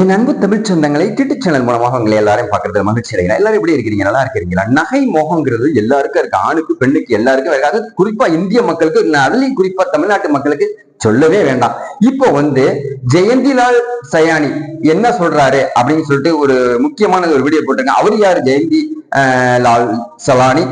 என் அன்பு தமிழ் சொந்தங்களை டிட்டு சேனல் மூலமாக உங்களை எல்லாரையும் பார்க்கறது மகிழ்ச்சி அடைகிறேன். எல்லாரும் எப்படி இருக்கிறீங்க? நல்லா இருக்கிறீங்களா? நகை மோகங்கிறது எல்லாருக்கும் இருக்கு? ஆணுக்கு பெண்ணுக்கு எல்லாருக்கும் இருக்கு? அது குறிப்பா இந்திய மக்களுக்கு அதுலயும் குறிப்பா தமிழ்நாட்டு மக்களுக்கு சொல்லவே வேண்டாம். இப்போ வந்து ஜெயந்திலால் சயானி என்ன சொல்றாரு? அப்படின்னு சொல்லிட்டு ஒரு முக்கியமான ஒரு வீடியோ போட்டிருக்காங்க. அவர் யாரு? ஜெயந்தி லால் சலானி.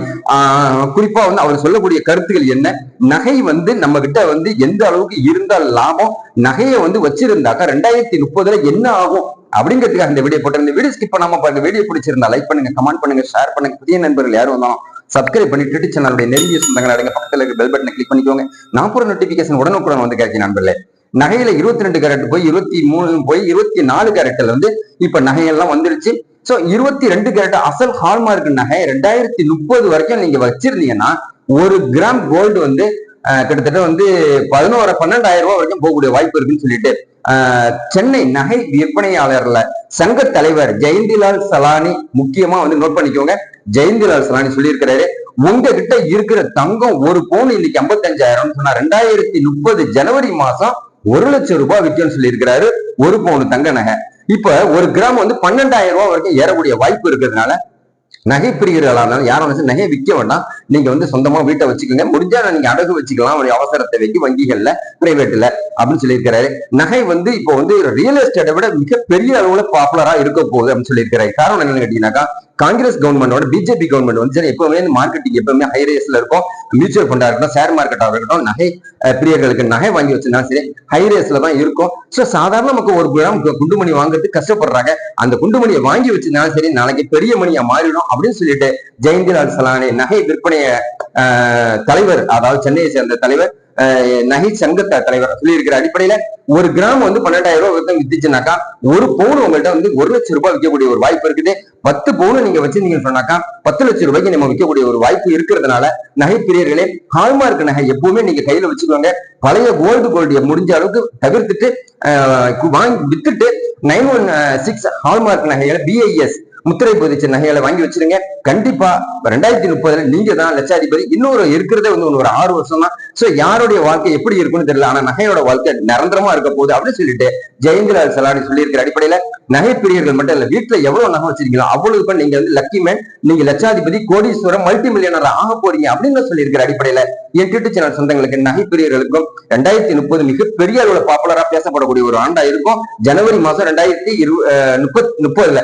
குறிப்பா வந்து அவர் சொல்லக்கூடிய கருத்துக்கள் என்ன? நகை வந்து நம்ம கிட்ட வந்து எந்த அளவுக்கு இருந்தால் லாபம்? நகையை வந்து வச்சிருந்தாக்கா ரெண்டாயிரத்தி முப்பதுல என்ன ஆகும்? அப்படிங்கிறதுக்காக இந்த வீடியோ போட்டிருந்த வீடியோ ஸ்கிப் பண்ணாம பாருங்க வீடியோ பிடிச்சிருந்தா லைக் பண்ணுங்க கமெண்ட் பண்ணுங்க ஷேர் பண்ணுங்க. புதிய நண்பர்கள் யாரும் வந்தாலும் சப்ஸ்கிரைப் பண்ணி ட்விட்டர் சேனலுடைய நெருங்கிய சொந்தங்கள் அடங்க. பக்கத்துல இருக்க பெல் பட்டனை கிளிக் பண்ணிக்கோங்க. நான் போற நோட்டிபிகேஷன் உடனுக்குடன் வந்து கிடைக்கும் நண்பர்களே. நகையில இருபத்தி ரெண்டு கேரட் போய் இருபத்தி மூணு போய் இருபத்தி நாலு கேரட்ல வந்து இப்ப நகையெல்லாம் வந்துருச்சு. சோ இருபத்தி ரெண்டு கேரட் அசல் ஹால்மார்க் நகை ரெண்டாயிரத்தி முப்பது வரைக்கும் நீங்க வச்சிருந்தீங்கன்னா ஒரு கிராம் கோல்டு வந்து கிட்டத்தட்ட வந்து பதினோரு பன்னெண்டாயிரம் ரூபாய் வரைக்கும் போகக்கூடிய வாய்ப்பு இருக்குன்னு சொல்லிட்டு சென்னை நகை விற்பனையாளர்ல சங்க தலைவர் ஜெயந்திலால் சலானி முக்கியமா வந்து நோட் பண்ணிக்கோங்க. ஜெயந்திலால் சலானி சொல்லியிருக்கிறாரு உங்ககிட்ட இருக்கிற தங்கம் ஒரு பவுன் இன்னைக்கு ஐம்பத்தஞ்சாயிரம் சொன்னா ரெண்டாயிரத்தி முப்பது ஜனவரி மாசம் ஒரு லட்சம் ரூபாய் விற்கும்னு சொல்லியிருக்கிறாரு. ஒரு பவுன் தங்க நகை. இப்ப ஒரு கிராம் வந்து பன்னெண்டாயிரம் ரூபாய் வரைக்கும் ஏறக்கூடிய வாய்ப்பு இருக்கிறதுனால நகை பிரிகிறதா இருந்தாலும் யாரும் வந்து நகையை விற்க வேண்டாம். நீங்க வந்து சொந்தமா வீட்டை வச்சுக்கோங்க. முடிஞ்சா நீங்க அடகு வச்சுக்கலாம். அவருடைய அவசரத்தை வைக்க வங்கிகள்ல பிரைவேட்ல அப்படின்னு சொல்லியிருக்கிறாரு. நகை வந்து இப்போ வந்து ரியல் எஸ்டேட்டை விட மிகப்பெரிய அளவுல பாப்புலரா இருக்க போகுது அப்படின்னு சொல்லியிருக்கிறாரு. காரணம் என்னன்னு கேட்டீங்கன்னாக்கா காங்கிரஸ் கவர்மெண்டோட பிஜேபி கவர்மெண்ட் வந்து எப்பவுமே மார்க்கெட்டிங் எப்பவுமே ஹை ரேஸ்ல இருக்கும். மியூச்சுவல் ஃபண்டா இருக்கட்டும் ஷேர் மார்க்கெட்டா இருக்கட்டும் நகை பிரியர்களுக்கு நகை வாங்கி வச்சிருந்தா சரி ஹை ரேஸ்ல தான் இருக்கும். ஸோ சாதாரண நமக்கு ஒரு கிராம் குண்டுமணி வாங்குறதுக்கு கஷ்டப்படுறாங்க. அந்த குண்டுமணியை வாங்கி வச்சிருந்தாலும் சரி நாளைக்கு பெரிய மணியா மாறிடும் அப்படின்னு சொல்லிட்டு ஜெயந்திலால் சலானி நகை விற்பனைய தலைவர் அதாவது சென்னையை சேர்ந்த தலைவர் நகை சங்க தலைவர் சொல்லியிருக்கிற அடிப்படையில ஒரு கிராம் வந்து பன்னெண்டாயிரம் ரூபாய் வரைக்கும் வித்துச்சுனாக்கா ஒரு பவுன் உங்கள்ட்ட வந்து ஒரு லட்சம் ரூபாய் விற்கக்கூடிய ஒரு வாய்ப்பு இருக்குது. பத்து பவுன் நீங்க வச்சிருந்தீங்கன்னு சொன்னாக்கா பத்து லட்சம் ரூபாய்க்கு நம்ம விற்கக்கூடிய ஒரு வாய்ப்பு இருக்கிறதுனால நகை பிரியர்களே ஹால்மார்க் நகை எப்பவுமே நீங்க கையில வச்சுக்கோங்க. பழைய கோல்டு கோல்டு முடிஞ்ச அளவுக்கு தவிர்த்துட்டு வாங்கி வித்துட்டு நைன் ஒன் சிக்ஸ் ஹால்மார்க் நகைகளை பிஐஎஸ் முத்திரை பதிச்ச நகைகளை வாங்கி வச்சிருங்க. கண்டிப்பா ரெண்டாயிரத்தி முப்பதுல நீங்க தான் லட்சாதிபதி. இன்னொரு இருக்கிறதே வந்து ஒரு ஆறு வருஷம் தான் சோ யாருடைய வாழ்க்கை எப்படி இருக்கும்னு தெரியல. ஆனா நகையோட வாழ்க்கை நிரந்தரமா இருக்க போகுது அப்படின்னு சொல்லிட்டு ஜெயந்திலால் சலாடி சொல்லியிருக்கிற அடிப்படையில நகை பிரியர்கள் மட்டும் இல்ல வீட்டுல எவ்வளவு நகை வச்சிருக்கீங்களோ அவ்வளவு இப்ப நீங்க வந்து லக்கி மேன் நீங்க லட்சாதிபதி கோடீஸ்வரம் மல்டி மில்லியனர் ஆக போறீங்க அப்படின்னு சொல்லியிருக்கிற அடிப்படையில என் யூடியூப் சேனல் சொந்தங்களுக்கு நகை பிரியர்களுக்கும் ரெண்டாயிரத்தி முப்பது மிகப்பெரிய அளவுல பாப்புலரா பேசப்படக்கூடிய ஒரு ஆண்டா இருக்கும். ஜனவரி மாசம் ரெண்டாயிரத்தி இரு முப்பத் முப்பதுல.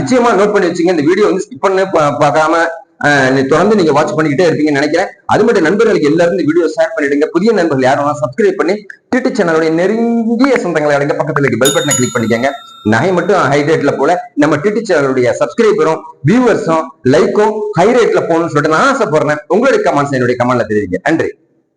நிச்சயமா நோட் பண்ணி வச்சுங்க இந்த வீடியோ வந்து ஸ்கிப் பண்ண பார்க்காம தொடர்ந்து நீங்க வாட்ச் பண்ணிக்கிட்டே இருப்பீங்கன்னு நினைக்கிறேன். அது மட்டும் நண்பர்களுக்கு எல்லாரும் இந்த வீடியோ ஷேர் பண்ணிடுங்க. புதிய நண்பர்கள் யாரும் சப்ஸ்கிரைப் பண்ணி யூடியூப் சேனலுடைய நெருங்கிய சொந்தங்களை அடங்க. பக்கத்துல இருக்க பெல் பட்டனை கிளிக் பண்ணிக்கங்க. நகை மட்டும் ஹை ரேட்ல போல நம்ம யூடியூப் சேனலுடைய சப்ஸ்கிரைபரும் வியூவர்ஸும் லைக்கும் ஹை ரேட்ல போகணும்னு சொல்லிட்டு நான் ஆசைப்படுறேன். உங்களுடைய கமெண்ட்ஸ் என்னுடைய கமெண்ட்ல தெரிவிங்க. நன்றி.